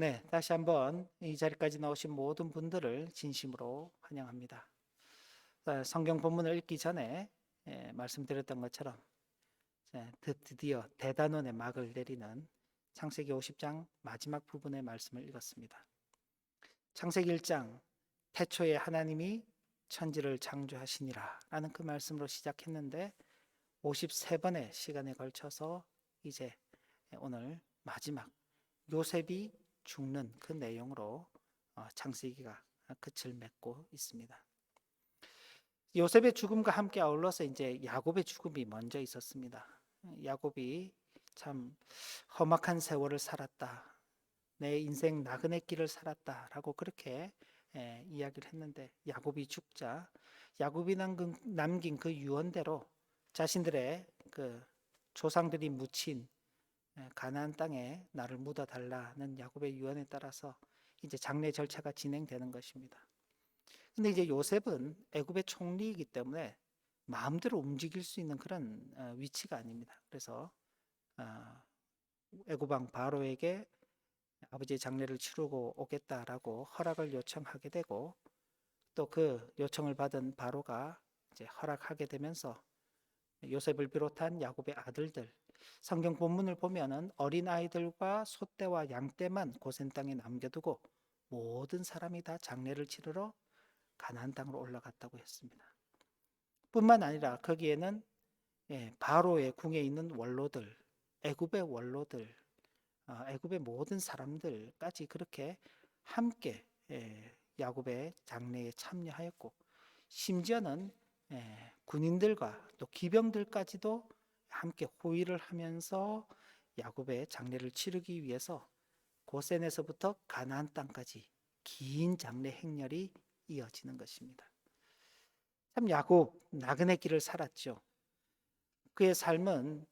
네, 다시 한번 이 자리까지 나오신 모든 분들을 진심으로 환영합니다. 어, 성경 본문을 읽기 전에 예, 말씀드렸던 것처럼 드디어 대단원의 막을 내리는 창세기 50장 마지막 부분의 말씀을 읽었습니다. 창세기 1장 태초에 하나님이 천지를 창조하시니라 라는 그 말씀으로 시작했는데 53번의 시간에 걸쳐서 이제 오늘 마지막 요셉이 죽는 그 내용으로 어, 창세기가 끝을 맺고 있습니다. 요셉의 죽음과 함께 아울러서 이제 야곱의 죽음이 먼저 있었습니다. 야곱이 참 험악한 세월을 살았다. 내 인생 나그네 길을 살았다라고 그렇게 예, 이야기를 했는데 야곱이 죽자 야곱이 남긴, 그 유언대로 자신들의 그 조상들이 묻힌 예, 가나안 땅에 나를 묻어 달라는 야곱의 유언에 따라서 이제 장례 절차가 진행되는 것입니다. 근데 이제 요셉은 애굽의 총리이기 때문에 마음대로 움직일 수 있는 그런 어, 위치가 아닙니다. 그래서 어, 애굽 왕 바로에게 아버지의 장례를 치르고 오겠다라고 허락을 요청하게 되고 또 그 요청을 받은 바로가 이제 허락하게 되면서 요셉을 비롯한 야곱의 아들들 성경 본문을 보면은 어린 아이들과 소떼와 양떼만 고센 땅에 남겨두고 모든 사람이 다 장례를 치르러 가나안 땅으로 올라갔다고 했습니다. 뿐만 아니라 거기에는 예, 바로의 궁에 있는 원로들, 애굽의 원로들, 어, 애굽의 모든 사람들까지 그렇게 함께 예, 야곱의 장례에 참여하였고 심지어는 예, 군인들과 또 기병들까지도 함께 호위를 하면서 야곱의 장례를 치르기 위해서 고센에서부터 가나안 땅까지 긴 장례 행렬이 이어지는 것입니다. 참 야곱 나그네 길을 살았죠. 그의 삶은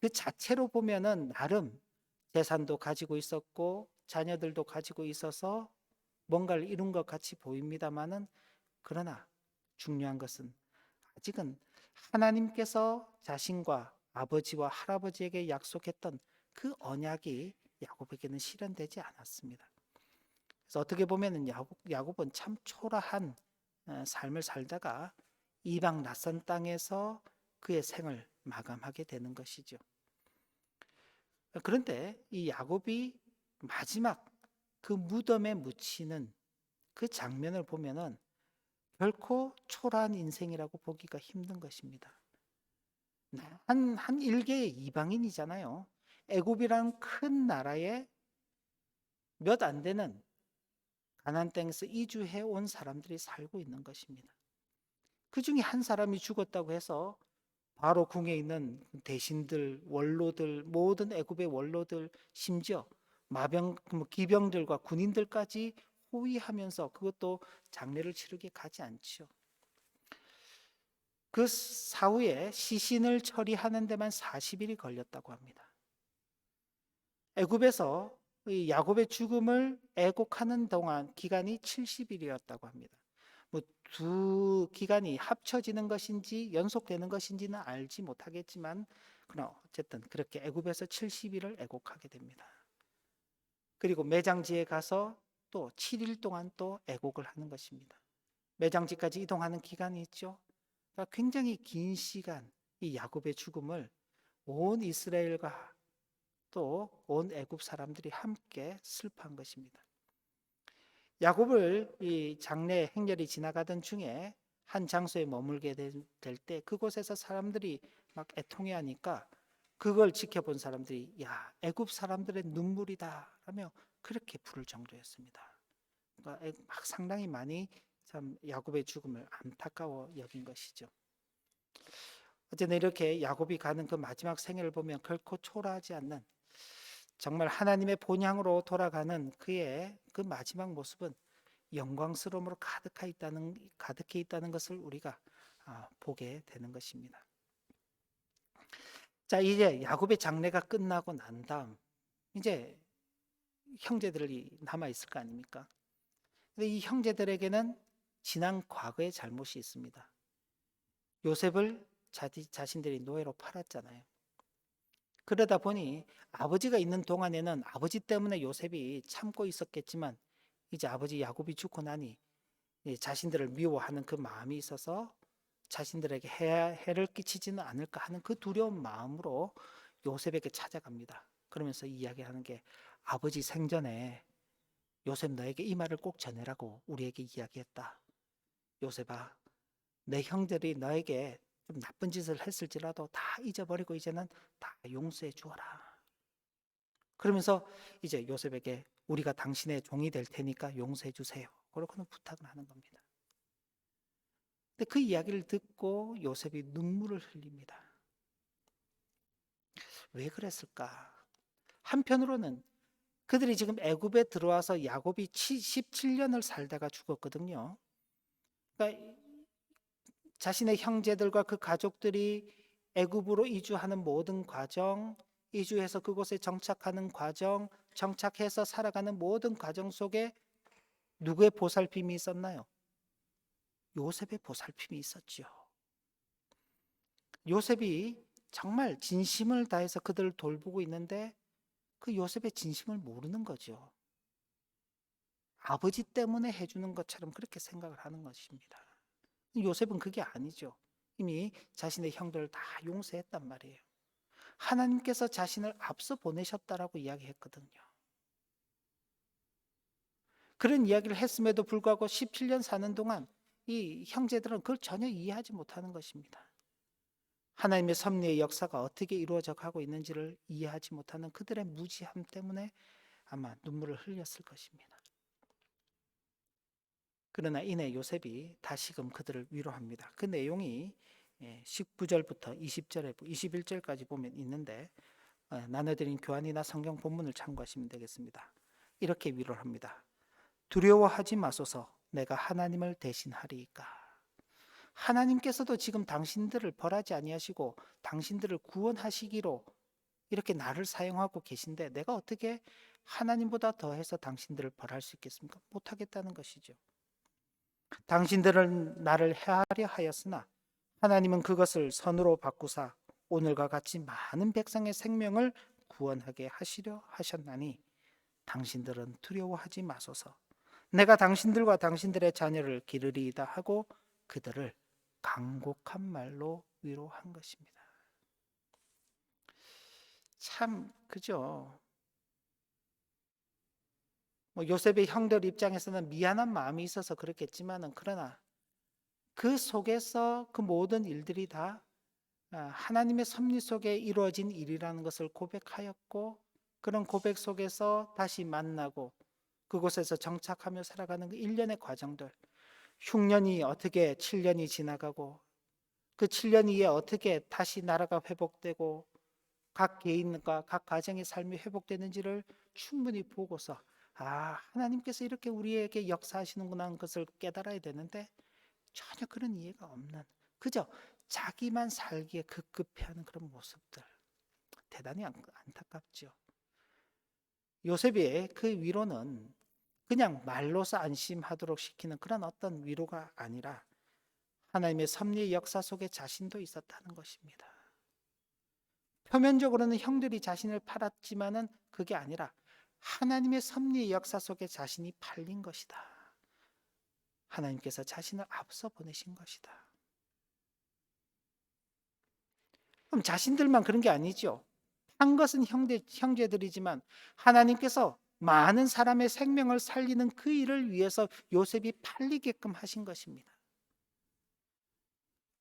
그 자체로 보면은 나름 재산도 가지고 있었고 자녀들도 가지고 있어서 뭔가를 이룬 것 같이 보입니다만은 그러나 중요한 것은 아직은 하나님께서 자신과 아버지와 할아버지에게 약속했던 그 언약이 야곱에게는 실현되지 않았습니다. 그래서 어떻게 보면은 야곱, 야곱은 참 초라한 어, 삶을 살다가 이방 낯선 땅에서 그의 생을 마감하게 되는 것이죠. 그런데 이 야곱이 마지막 그 무덤에 묻히는 그 장면을 보면은 결코 초라한 인생이라고 보기가 힘든 것입니다. 한, 한 일개의 이방인이잖아요. 애굽이라는 큰 나라에 몇 안 되는 가나안 땅에서 이주해 온 사람들이 살고 있는 것입니다. 그 중에 한 사람이 죽었다고 해서 바로 궁에 있는 대신들, 원로들, 모든 애굽의 원로들, 심지어 마병, 뭐 기병들과 군인들까지 호위하면서 그것도 장례를 치르게 가지 않죠. 그 사후에 시신을 처리하는 데만 40일이 걸렸다고 합니다. 애굽에서 이 야곱의 죽음을 애곡하는 동안 기간이 70일이었다고 합니다. 뭐 두 기간이 합쳐지는 것인지 연속되는 것인지는 알지 못하겠지만 그러나 어쨌든 그렇게 애굽에서 70일을 애곡하게 됩니다. 그리고 매장지에 가서 또 7일 동안 또 애곡을 하는 것입니다. 매장지까지 이동하는 기간이 있죠. 그러니까 굉장히 긴 시간 이 야곱의 죽음을 온 이스라엘과 또 온 애굽 사람들이 함께 슬퍼한 것입니다. 야곱을 이 장례 행렬이 지나가던 중에 한 장소에 머물게 될 때 그곳에서 사람들이 막 애통해하니까 그걸 지켜본 사람들이 야 애굽 사람들의 눈물이다 라며 그렇게 부를 정도였습니다. 그러니까 애- 막 상당히 많이 참 야곱의 죽음을 안타까워 여긴 것이죠. 어쨌든 이렇게 야곱이 가는 그 마지막 생애를 보면 결코 초라하지 않는 정말 하나님의 본향으로 돌아가는 그의 그 마지막 모습은 영광스러움으로 가득해 있다는 가득해 있다는 것을 우리가 아, 보게 되는 것입니다. 자, 이제 야곱의 장례가 끝나고 난 다음 이제 형제들이 남아 있을 거 아닙니까? 근데 이 형제들에게는 지난 과거의 잘못이 있습니다. 요셉을 자기 자신들이 노예로 팔았잖아요. 그러다 보니 아버지가 있는 동안에는 아버지 때문에 요셉이 참고 있었겠지만 이제 아버지 야곱이 죽고 나니 이 자신들을 미워하는 그 마음이 있어서 자신들에게 해, 해를 끼치지는 않을까 하는 그 두려운 마음으로 요셉에게 찾아갑니다. 그러면서 이야기하는 게 아버지 생전에 요셉 너에게 이 말을 꼭 전해라고 우리에게 이야기했다. 요셉아, 내 형들이 너에게 좀 나쁜 짓을 했을지라도 다 잊어버리고 이제는 다 용서해 주어라. 그러면서 이제 요셉에게 우리가 당신의 종이 될 테니까 용서해 주세요. 그렇게는 부탁을 하는 겁니다. 근데 그 이야기를 듣고 요셉이 눈물을 흘립니다. 왜 그랬을까? 한편으로는 그들이 지금 애굽에 들어와서 야곱이 17년을 살다가 죽었거든요. 그러니까 자신의 형제들과 그 가족들이 애굽으로 이주하는 모든 과정, 이주해서 그곳에 정착하는 과정, 정착해서 살아가는 모든 과정 속에 누구의 보살핌이 있었나요? 요셉의 보살핌이 있었죠. 요셉이 정말 진심을 다해서 그들을 돌보고 있는데 그 요셉의 진심을 모르는 거죠. 아버지 때문에 해주는 것처럼 그렇게 생각을 하는 것입니다. 요셉은 그게 아니죠. 이미 자신의 형들을 다 용서했단 말이에요. 하나님께서 자신을 앞서 보내셨다라고 이야기했거든요. 그런 이야기를 했음에도 불구하고 17년 사는 동안 이 형제들은 그걸 전혀 이해하지 못하는 것입니다. 하나님의 섭리의 역사가 어떻게 이루어져 가고 있는지를 이해하지 못하는 그들의 무지함 때문에 아마 눈물을 흘렸을 것입니다. 그러나 이내 요셉이 다시금 그들을 위로합니다. 그 내용이 19절부터 20절에 21절까지 보면 있는데 어, 나눠드린 교환이나 성경 본문을 참고하시면 되겠습니다. 이렇게 위로를 합니다. 두려워하지 마소서 내가 하나님을 대신하리이까. 하나님께서도 지금 당신들을 벌하지 아니하시고 당신들을 구원하시기로 이렇게 나를 사용하고 계신데 내가 어떻게 하나님보다 더해서 당신들을 벌할 수 있겠습니까? 못하겠다는 것이죠. 당신들은 나를 해하려 하였으나 하나님은 그것을 선으로 바꾸사 오늘과 같이 많은 백성의 생명을 구원하게 하시려 하셨나니 당신들은 두려워하지 마소서. 내가 당신들과 당신들의 자녀를 기르리이다 하고 그들을 강곡한 말로 위로한 것입니다. 참 그죠? 뭐 요셉의 형들 입장에서는 미안한 마음이 있어서 그렇겠지만은 그러나 그 속에서 그 모든 일들이 다 아, 하나님의 섭리 속에 이루어진 일이라는 것을 고백하였고 그런 고백 속에서 다시 만나고 그곳에서 정착하며 살아가는 그 일련의 과정들 6년이 어떻게 7년이 지나가고 그 7년 이에 어떻게 다시 나라가 회복되고 각 개인과 각 가정의 삶이 회복되는지를 충분히 보고서 아, 하나님께서 이렇게 우리에게 역사하시는구나 하는 것을 깨달아야 되는데 전혀 그런 이해가 없는 그저 자기만 살기에 급급해하는 그런 모습들 대단히 안타깝죠. 요셉의 그 위로는 그냥 말로서 안심하도록 시키는 그런 어떤 위로가 아니라 하나님의 섭리의 역사 속에 자신도 있었다는 것입니다. 표면적으로는 형들이 자신을 팔았지만은 그게 아니라 하나님의 섭리의 역사 속에 자신이 팔린 것이다. 하나님께서 자신을 앞서 보내신 것이다. 그럼 자신들만 그런 게 아니죠. 한 것은 형제, 형제들이지만 하나님께서 많은 사람의 생명을 살리는 그 일을 위해서 요셉이 팔리게끔 하신 것입니다.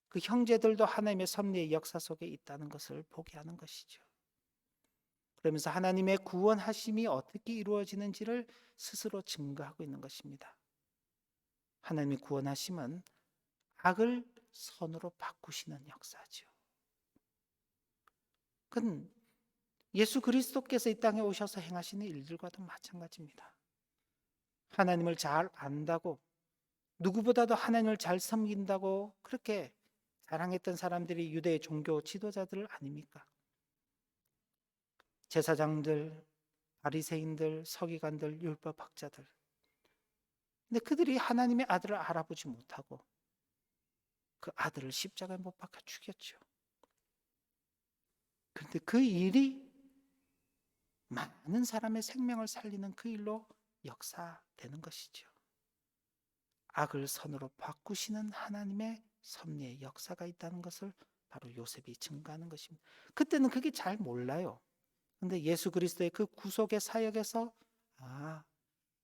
그 형제들도 하나님의 섭리의 역사 속에 있다는 것을 보게 하는 것이죠. 그러면서 하나님의 구원하심이 어떻게 이루어지는지를 스스로 증거하고 있는 것입니다. 하나님의 구원하심은 악을 선으로 바꾸시는 역사죠. 그건 예수 그리스도께서 이 땅에 오셔서 행하시는 일들과도 마찬가지입니다. 하나님을 잘 안다고 누구보다도 하나님을 잘 섬긴다고 그렇게 자랑했던 사람들이 유대의 종교 지도자들 아닙니까? 제사장들, 바리새인들, 서기관들, 율법학자들. 근데 그들이 하나님의 아들을 알아보지 못하고 그 아들을 십자가에 못 박아 죽였죠. 그런데 그 일이 많은 사람의 생명을 살리는 그 일로 역사되는 것이죠. 악을 선으로 바꾸시는 하나님의 섭리의 역사가 있다는 것을 바로 요셉이 증거하는 것입니다. 그때는 그게 잘 몰라요. 근데 예수 그리스도의 그 구속의 사역에서 아,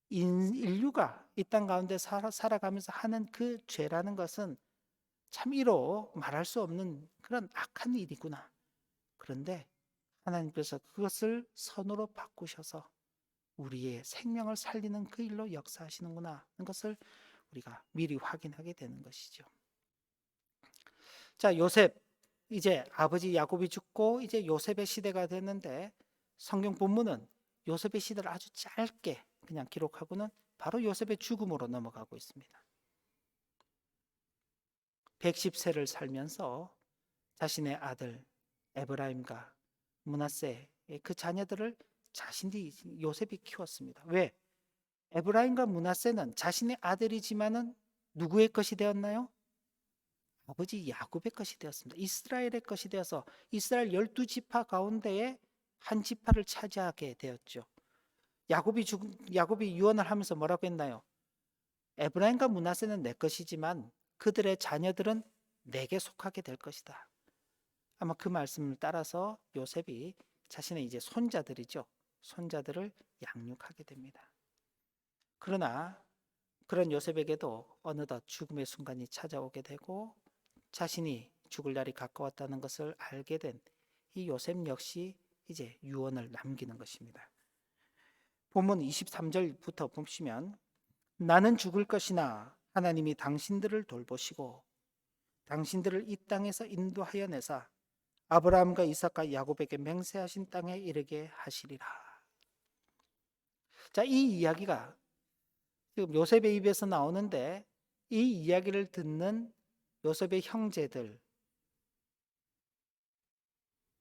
인, 인류가 이 땅 가운데 살아, 살아가면서 하는 그 죄라는 것은 참 이로 말할 수 없는 그런 악한 일이구나. 그런데 하나님께서 그것을 선으로 바꾸셔서 우리의 생명을 살리는 그 일로 역사하시는구나 하는 것을 우리가 미리 확인하게 되는 것이죠. 자, 요셉 이제 아버지 야곱이 죽고 이제 요셉의 시대가 됐는데 성경 본문은 요셉의 시대를 아주 짧게 그냥 기록하고는 바로 요셉의 죽음으로 넘어가고 있습니다. 110세를 살면서 자신의 아들 에브라임과 문하세 그 자녀들을 자신이 요셉이 키웠습니다. 왜? 에브라임과 문하세는 자신의 아들이지만은 누구의 것이 되었나요? 아버지 야곱의 것이 되었습니다. 이스라엘의 것이 되어서 이스라엘 열두 지파 가운데에 한 지파를 차지하게 되었죠. 야곱이 죽 야곱이 유언을 하면서 뭐라고 했나요? 에브라임과 문하세는 내 것이지만 그들의 자녀들은 내게 속하게 될 것이다. 아마 그 말씀을 따라서 요셉이 자신의 이제 손자들이죠. 손자들을 양육하게 됩니다. 그러나 그런 요셉에게도 어느덧 죽음의 순간이 찾아오게 되고 자신이 죽을 날이 가까웠다는 것을 알게 된 이 요셉 역시 이제 유언을 남기는 것입니다. 본문 23절부터 보시면 나는 죽을 것이나 하나님이 당신들을 돌보시고 당신들을 이 땅에서 인도하여 내사 아브라함과 이삭과 야곱에게 맹세하신 땅에 이르게 하시리라. 자, 이 이야기가 지금 요셉의 입에서 나오는데 이 이야기를 듣는 요셉의 형제들,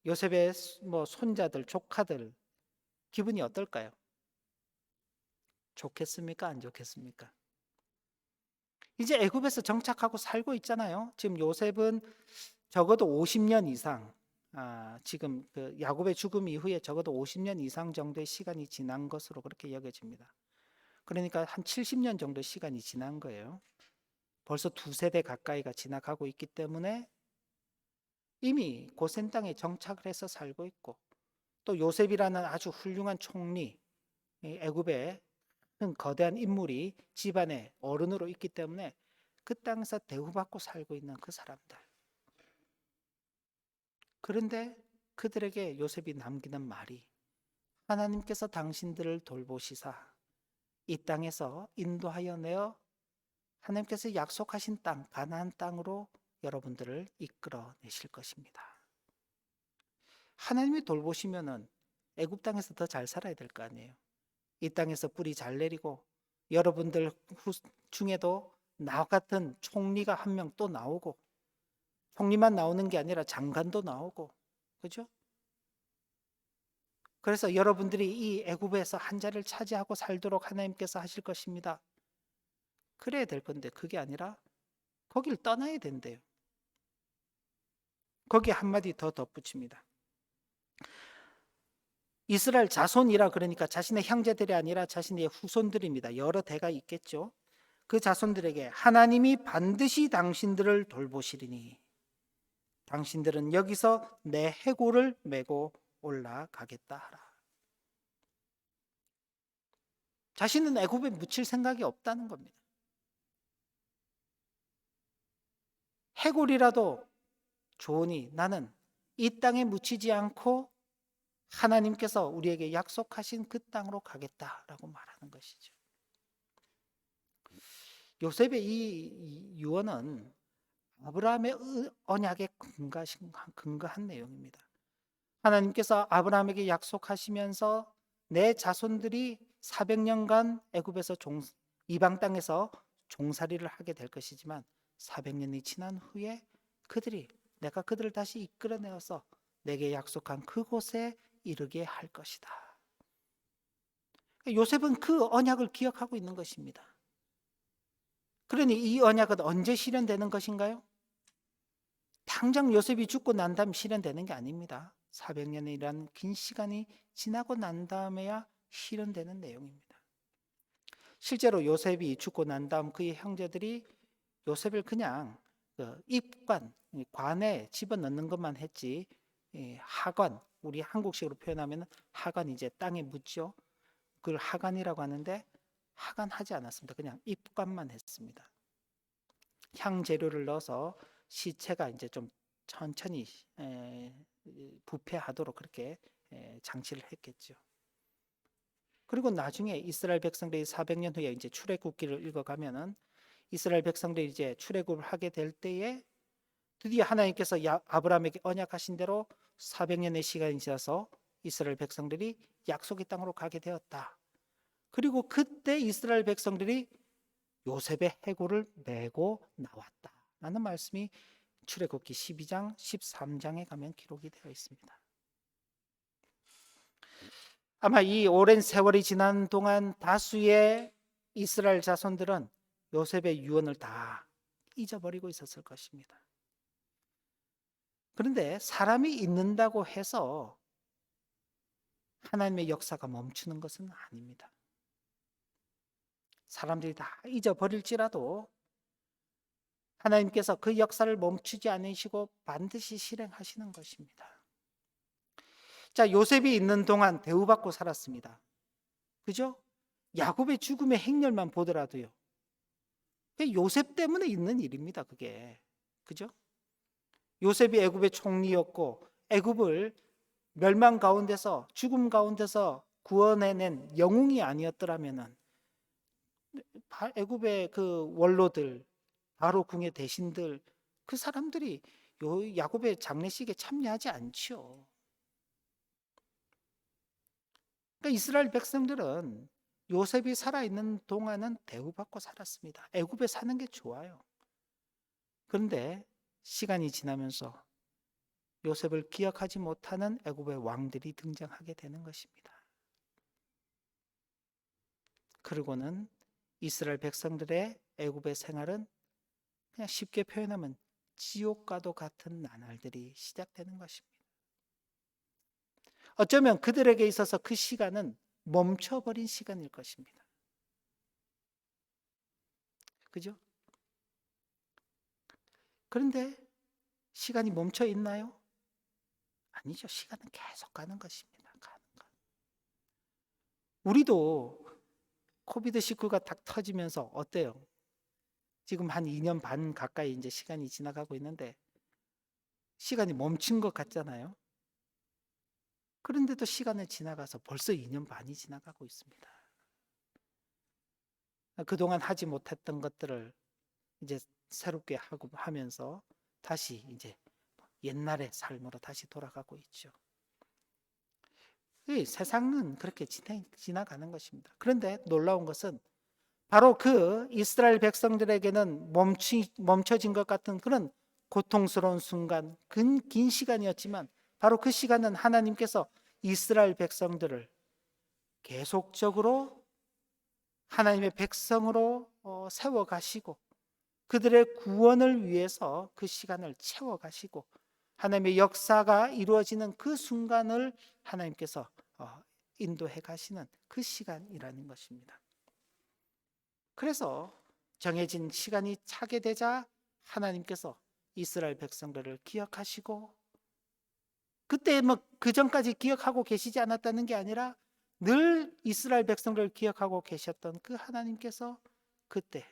요셉의 뭐 손자들, 조카들 기분이 어떨까요? 좋겠습니까? 안 좋겠습니까? 이제 애굽에서 정착하고 살고 있잖아요. 지금 요셉은 적어도 50년 이상 아, 지금 그 야곱의 죽음 이후에 적어도 50년 이상 정도의 시간이 지난 것으로 그렇게 여겨집니다. 그러니까 한 70년 정도 시간이 지난 거예요. 벌써 두 세대 가까이가 지나가고 있기 때문에 이미 고센 땅에 정착을 해서 살고 있고 또 요셉이라는 아주 훌륭한 총리 애굽의 큰 거대한 인물이 집안의 어른으로 있기 때문에 그 땅에서 대우받고 살고 있는 그 사람들. 그런데 그들에게 요셉이 남기는 말이 하나님께서 당신들을 돌보시사 이 땅에서 인도하여 내어 하나님께서 약속하신 땅 가나안 땅으로 여러분들을 이끌어 내실 것입니다. 하나님이 돌보시면은 애굽 땅에서 더 잘 살아야 될 거 아니에요. 이 땅에서 뿌리 잘 내리고 여러분들 중에도 나 같은 총리가 한 명 또 나오고 총리만 나오는 게 아니라 장관도 나오고 그죠? 그래서 여러분들이 이 애굽에서 한 자리를 차지하고 살도록 하나님께서 하실 것입니다. 그래야 될 건데 그게 아니라 거길 떠나야 된대요. 거기에 한마디 더 덧붙입니다. 이스라엘 자손이라 그러니까 자신의 형제들이 아니라 자신의 후손들입니다. 여러 대가 있겠죠. 그 자손들에게 하나님이 반드시 당신들을 돌보시리니 당신들은 여기서 내 해골을 메고 올라가겠다 하라. 자신은 애굽에 묻힐 생각이 없다는 겁니다. 해골이라도 좋으니 나는 이 땅에 묻히지 않고 하나님께서 우리에게 약속하신 그 땅으로 가겠다라고 말하는 것이죠. 요셉의 이 유언은 아브라함의 언약에 근거한 내용입니다. 하나님께서 아브라함에게 약속하시면서 내 자손들이 400년간 애굽에서 종, 이방 땅에서 종살이를 하게 될 것이지만 400년이 지난 후에 그들이 내가 그들을 다시 이끌어내어서 내게 약속한 그곳에 이르게 할 것이다. 요셉은 그 언약을 기억하고 있는 것입니다. 그러니 이 언약은 언제 실현되는 것인가요? 당장 요셉이 죽고 난 다음 실현되는 게 아닙니다. 400년이라는 긴 시간이 지나고 난 다음에야 실현되는 내용입니다. 실제로 요셉이 죽고 난 다음 그의 형제들이 요셉을 그냥 그 입관, 관에 집어넣는 것만 했지 이 하관, 우리 한국식으로 표현하면 하관 이제 땅에 묻죠. 그걸 하관이라고 하는데 하관하지 않았습니다. 그냥 입관만 했습니다. 향 재료를 넣어서 시체가 이제 좀 천천히 에, 부패하도록 그렇게 에, 장치를 했겠죠. 그리고 나중에 이스라엘 백성들이 400년 후에 이제 출애굽기를 읽어가면은 이스라엘 백성들이 이제 출애굽을 하게 될 때에 드디어 하나님께서 야- 아브라함에게 언약하신 대로 400년의 시간이 지나서 이스라엘 백성들이 약속의 땅으로 가게 되었다. 그리고 그때 이스라엘 백성들이 요셉의 해골을 메고 나왔다. 라는 말씀이 출애굽기 12장, 13장에 가면 기록이 되어 있습니다. 아마 이 오랜 세월이 지난 동안 다수의 이스라엘 자손들은 요셉의 유언을 다 잊어버리고 있었을 것입니다. 그런데 사람이 잊는다고 해서 하나님의 역사가 멈추는 것은 아닙니다. 사람들이 다 잊어버릴지라도 하나님께서 그 역사를 멈추지 않으시고 반드시 실행하시는 것입니다. 자, 요셉이 있는 동안 대우받고 살았습니다. 그죠? 야곱의 죽음의 행렬만 보더라도요. 요셉 때문에 있는 일입니다, 그게. 그죠? 요셉이 애굽의 총리였고 애굽을 멸망 가운데서 죽음 가운데서 구원해낸 영웅이 아니었더라면은 바- 애굽의 그 원로들 바로 궁의 대신들 그 사람들이 요 야곱의 장례식에 참여하지 않지요. 그러니까 이스라엘 백성들은 요셉이 살아있는 동안은 대우받고 살았습니다. 애굽에 사는 게 좋아요. 그런데 시간이 지나면서 요셉을 기억하지 못하는 애굽의 왕들이 등장하게 되는 것입니다. 그리고는 이스라엘 백성들의 애굽의 생활은 그냥 쉽게 표현하면 지옥과도 같은 나날들이 시작되는 것입니다. 어쩌면 그들에게 있어서 그 시간은 멈춰버린 시간일 것입니다. 그죠? 그런데 시간이 멈춰 있나요? 아니죠. 시간은 계속 가는 것입니다. 가는 것. 우리도 코비드 19가 딱 터지면서 어때요? 지금 한 2년 반 가까이 이제 시간이 지나가고 있는데 시간이 멈춘 것 같잖아요. 그런데도 시간을 지나가서 벌써 2년 반이 지나가고 있습니다. 그동안 하지 못했던 것들을 이제 새롭게 하고 하면서 다시 이제 옛날의 삶으로 다시 돌아가고 있죠. 이 세상은 그렇게 지나, 지나가는 것입니다. 그런데 놀라운 것은 바로 그 이스라엘 백성들에게는 멈추, 멈춰진 것 같은 그런 고통스러운 순간, 긴, 긴 시간이었지만 바로 그 시간은 하나님께서 이스라엘 백성들을 계속적으로 하나님의 백성으로 어, 세워 가시고 그들의 구원을 위해서 그 시간을 채워 가시고 하나님의 역사가 이루어지는 그 순간을 하나님께서 어, 인도해 가시는 그 시간이라는 것입니다. 그래서 정해진 시간이 차게 되자 하나님께서 이스라엘 백성들을 기억하시고 그때 뭐 그 전까지 기억하고 계시지 않았다는 게 아니라 늘 이스라엘 백성들을 기억하고 계셨던 그 하나님께서 그때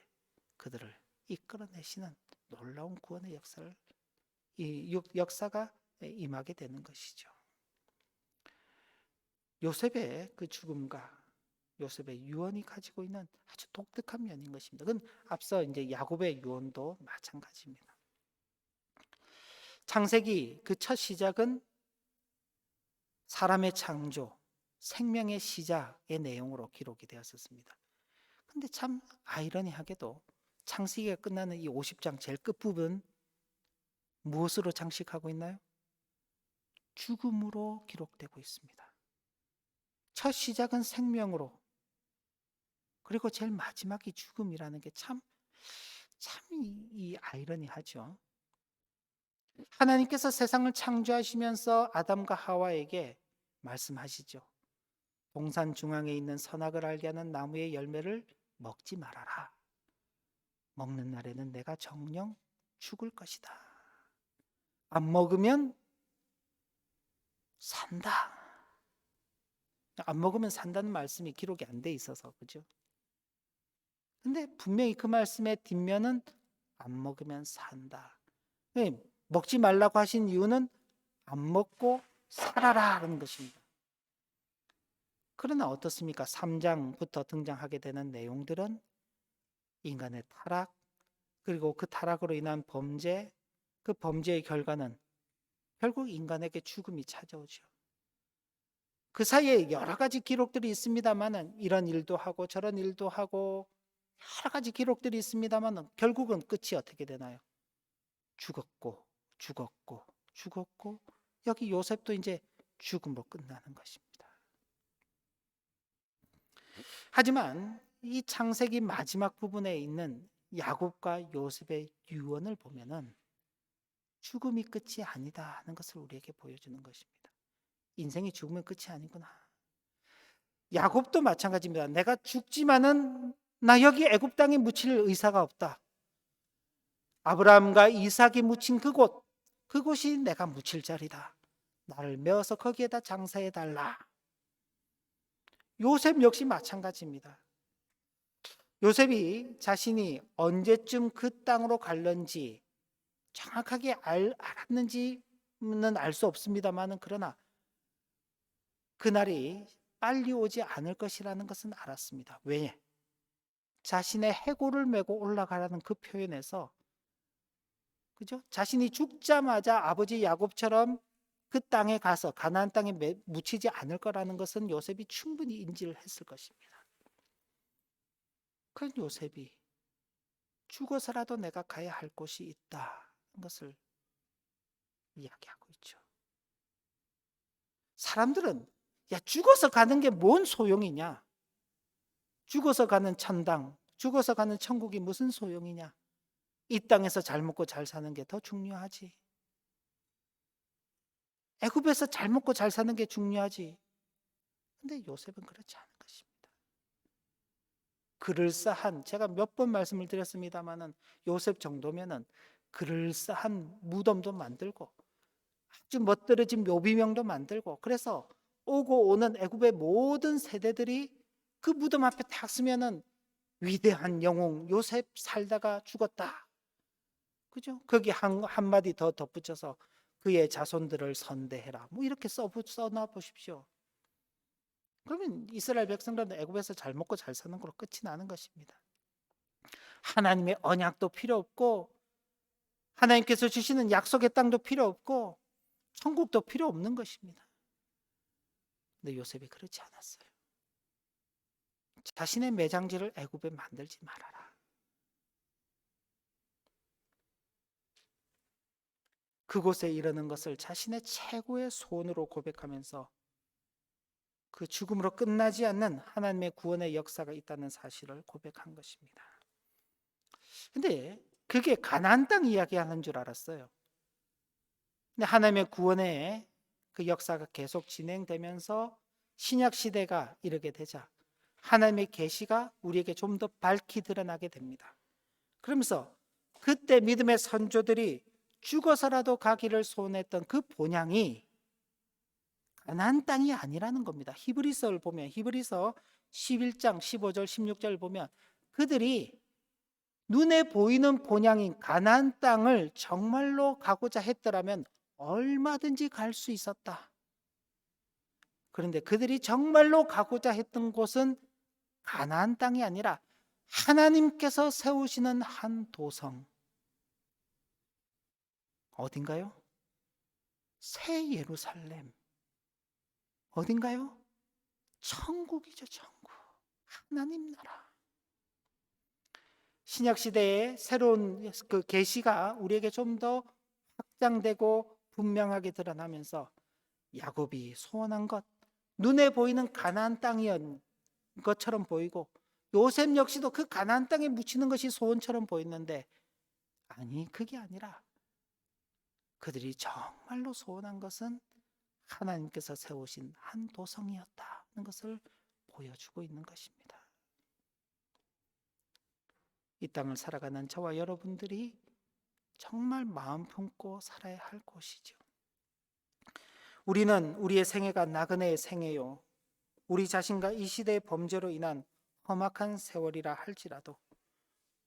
그들을 이끌어내시는 놀라운 구원의 역사를 이 역사가 임하게 되는 것이죠. 요셉의 그 죽음과 요셉의 유언이 가지고 있는 아주 독특한 면인 것입니다. 그건 앞서 이제 야곱의 유언도 마찬가지입니다. 창세기 그 첫 시작은 사람의 창조, 생명의 시작의 내용으로 기록이 되었었습니다. 근데 참 아이러니하게도 창세기가 끝나는 이 50장 제일 끝부분 무엇으로 장식하고 있나요? 죽음으로 기록되고 있습니다. 첫 시작은 생명으로 그리고 제일 마지막이 죽음이라는 게 참 참이 아이러니하죠. 하나님께서 세상을 창조하시면서 아담과 하와에게 말씀하시죠. 동산 중앙에 있는 선악을 알게 하는 나무의 열매를 먹지 말아라. 먹는 날에는 내가 정령 죽을 것이다. 안 먹으면 산다. 안 먹으면 산다는 말씀이 기록이 안 돼 있어서 그죠? 근데 분명히 그 말씀의 뒷면은 안 먹으면 산다. 왜? 먹지 말라고 하신 이유는 안 먹고 살아라 하는 것입니다. 그러나 어떻습니까? 3장부터 등장하게 되는 내용들은 인간의 타락, 그리고 그 타락으로 인한 범죄, 그 범죄의 결과는 결국 인간에게 죽음이 찾아오죠. 그 사이에 여러 가지 기록들이 있습니다만은 이런 일도 하고 저런 일도 하고 여러 가지 기록들이 있습니다만은 결국은 끝이 어떻게 되나요? 죽었고 죽었고 죽었고 여기 요셉도 이제 죽음으로 끝나는 것입니다. 하지만 이 창세기 마지막 부분에 있는 야곱과 요셉의 유언을 보면은 죽음이 끝이 아니다 하는 것을 우리에게 보여주는 것입니다. 인생이 죽으면 끝이 아니구나. 야곱도 마찬가지입니다. 내가 죽지만은 나 여기 애굽 땅에 묻힐 의사가 없다. 아브라함과 이삭이 묻힌 그곳, 그곳이 내가 묻힐 자리다. 나를 메어서 거기에다 장사해 달라. 요셉 역시 마찬가지입니다. 요셉이 자신이 언제쯤 그 땅으로 갈런지 정확하게 알, 알았는지는 알 수 없습니다만은 그러나 그날이 빨리 오지 않을 것이라는 것은 알았습니다. 왜? 자신의 해골을 메고 올라가라는 그 표현에서 그죠? 자신이 죽자마자 아버지 야곱처럼 그 땅에 가서 가나안 땅에 매- 묻히지 않을 거라는 것은 요셉이 충분히 인지를 했을 것입니다. 그 요셉이 죽어서라도 내가 가야 할 곳이 있다. 것을 이야기하고 있죠. 사람들은 야 죽어서 가는 게 뭔 소용이냐? 죽어서 가는 천당, 죽어서 가는 천국이 무슨 소용이냐? 이 땅에서 잘 먹고 잘 사는 게 더 중요하지. 애굽에서 잘 먹고 잘 사는 게 중요하지. 근데 요셉은 그렇지 않은 것입니다. 그럴싸한 제가 몇 번 말씀을 드렸습니다마는 요셉 정도면은 그럴싸한 무덤도 만들고 아주 멋들어진 묘비명도 만들고 그래서 오고 오는 애굽의 모든 세대들이 그 무덤 앞에 탁 쓰면은 위대한 영웅 요셉 살다가 죽었다. 그죠? 거기 한, 한마디 더 덧붙여서 그의 자손들을 선대해라. 뭐 이렇게 써, 써놔 보십시오. 그러면 이스라엘 백성들은 애굽에서 잘 먹고 잘 사는 걸로 끝이 나는 것입니다. 하나님의 언약도 필요 없고 하나님께서 주시는 약속의 땅도 필요 없고 천국도 필요 없는 것입니다. 근데 요셉이 그렇지 않았어요. 자신의 매장지를 애굽에 만들지 말아라. 그곳에 이르는 것을 자신의 최고의 소원으로 고백하면서 그 죽음으로 끝나지 않는 하나님의 구원의 역사가 있다는 사실을 고백한 것입니다. 근데 그게 가나안 땅 이야기하는 줄 알았어요. 근데 하나님의 구원의 그 역사가 계속 진행되면서 신약 시대가 이르게 되자 하나님의 계시가 우리에게 좀 더 밝히 드러나게 됩니다. 그러면서 그때 믿음의 선조들이 죽어서라도 가기를 소원했던 그 본향이 가나안 땅이 아니라는 겁니다. 히브리서를 보면 히브리서 11장 15절 16절 보면 그들이 눈에 보이는 본향인 가나안 땅을 정말로 가고자 했더라면 얼마든지 갈 수 있었다. 그런데 그들이 정말로 가고자 했던 곳은 가나안 땅이 아니라 하나님께서 세우시는 한 도성 어딘가요? 새 예루살렘 어딘가요? 천국이죠, 천국. 하나님 나라. 신약 시대의 새로운 그 계시가 우리에게 좀 더 확장되고 분명하게 드러나면서 야곱이 소원한 것, 눈에 보이는 가나안 땅이었 것처럼 보이고 요셉 역시도 그 가나안 땅에 묻히는 것이 소원처럼 보였는데 아니 그게 아니라 그들이 정말로 소원한 것은 하나님께서 세우신 한 도성이었다는 것을 보여주고 있는 것입니다. 이 땅을 살아가는 저와 여러분들이 정말 마음 품고 살아야 할 곳이죠. 우리는 우리의 생애가 나그네의 생애요. 우리 자신과 이 시대의 범죄로 인한 험악한 세월이라 할지라도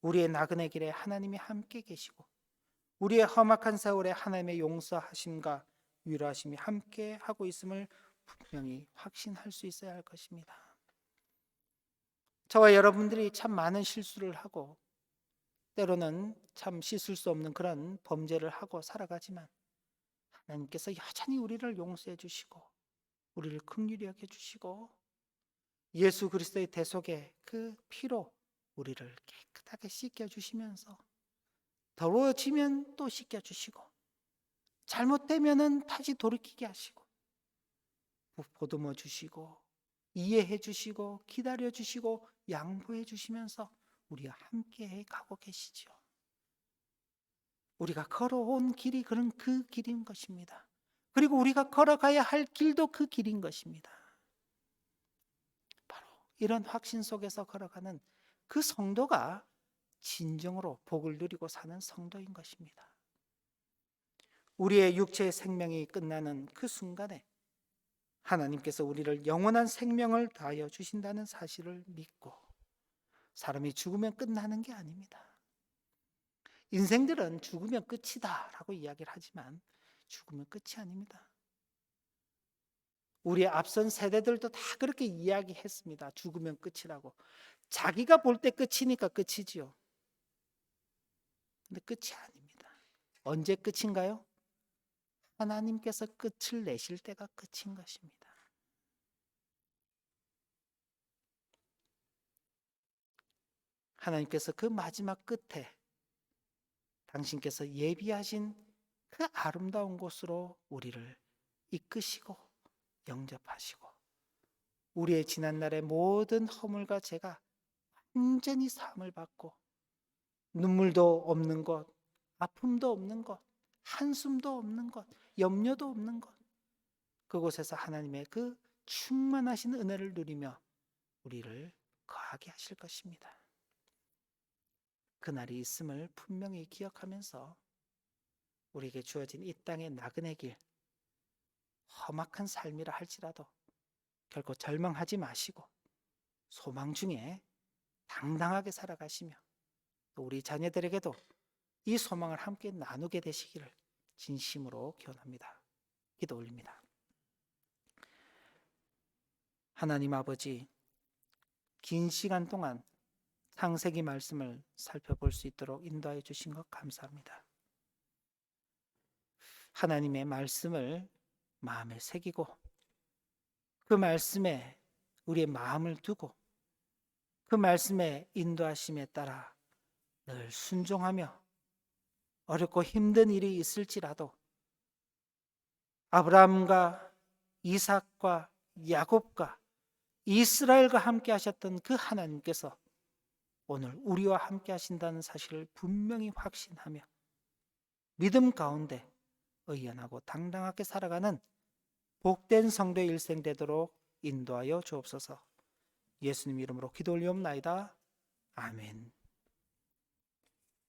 우리의 나그네 길에 하나님이 함께 계시고 우리의 험악한 세월에 하나님의 용서하심과 위로하심이 함께 하고 있음을 분명히 확신할 수 있어야 할 것입니다. 저와 여러분들이 참 많은 실수를 하고 때로는 참 씻을 수 없는 그런 범죄를 하고 살아가지만 하나님께서 여전히 우리를 용서해 주시고 우리를 긍휼히 여겨 주시고 예수 그리스도의 대속의 그 피로 우리를 깨끗하게 씻겨 주시면서 더러워지면 또 씻겨 주시고 잘못되면은 다시 돌이키게 하시고 보듬어 주시고 이해해 주시고 기다려 주시고 양보해 주시면서 우리와 함께 가고 계시죠. 우리가 걸어온 길이 그런 그 길인 것입니다. 그리고 우리가 걸어가야 할 길도 그 길인 것입니다. 바로 이런 확신 속에서 걸어가는 그 성도가 진정으로 복을 누리고 사는 성도인 것입니다. 우리의 육체의 생명이 끝나는 그 순간에 하나님께서 우리를 영원한 생명을 다하여 주신다는 사실을 믿고 사람이 죽으면 끝나는 게 아닙니다. 인생들은 죽으면 끝이다 라고 이야기를 하지만 죽으면 끝이 아닙니다. 우리의 앞선 세대들도 다 그렇게 이야기했습니다. 죽으면 끝이라고. 자기가 볼 때 끝이니까 끝이지요. 근데 끝이 아닙니다. 언제 끝인가요? 하나님께서 끝을 내실 때가 끝인 것입니다. 하나님께서 그 마지막 끝에 당신께서 예비하신 그 아름다운 곳으로 우리를 이끄시고 영접하시고 우리의 지난날의 모든 허물과 죄가 완전히 사함을 받고 눈물도 없는 것, 아픔도 없는 것, 한숨도 없는 것, 염려도 없는 것. 그곳에서 하나님의 그 충만하신 은혜를 누리며 우리를 거하게 하실 것입니다. 그날이 있음을 분명히 기억하면서 우리에게 주어진 이 땅의 나그네 길, 험악한 삶이라 할지라도 결코 절망하지 마시고 소망 중에 당당하게 살아가시며 또 우리 자녀들에게도 이 소망을 함께 나누게 되시기를 진심으로 기원합니다. 기도 올립니다. 하나님 아버지, 긴 시간 동안 창세기 말씀을 살펴볼 수 있도록 인도하여 주신 것 감사합니다. 하나님의 말씀을 마음에 새기고 그 말씀에 우리의 마음을 두고 그 말씀의 인도하심에 따라 늘 순종하며 어렵고 힘든 일이 있을지라도 아브라함과 이삭과 야곱과 이스라엘과 함께 하셨던 그 하나님께서 오늘 우리와 함께 하신다는 사실을 분명히 확신하며 믿음 가운데 의연하고 당당하게 살아가는 복된 성도의 일생 되도록 인도하여 주옵소서. 예수님 이름으로 기도 올리옵나이다. 아멘.